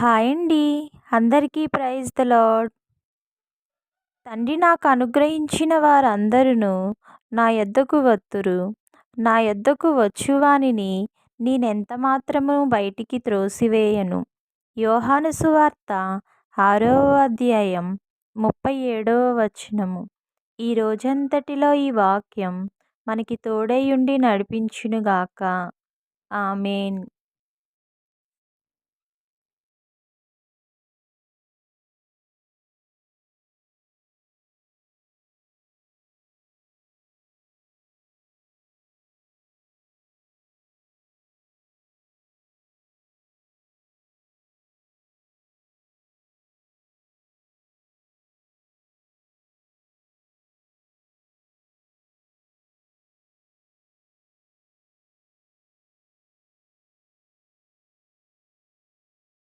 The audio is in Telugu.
హాయ్ అండి. అందరికీ ప్రైజ్ ద లాడ్ తండ్రి నాకు అనుగ్రహించిన వారందరూ నా యొద్దకు వత్తురు. నా యొద్దకు వచ్చువానిని నేనెంత మాత్రము బయటికి త్రోసివేయను? యోహాను సువార్త ఆరవ అధ్యాయం ముప్పై ఏడవ వచనము. ఈ రోజంతటిలో ఈ వాక్యం మనకి తోడై ఉండి నడిపించునుగాక. ఆమెన్.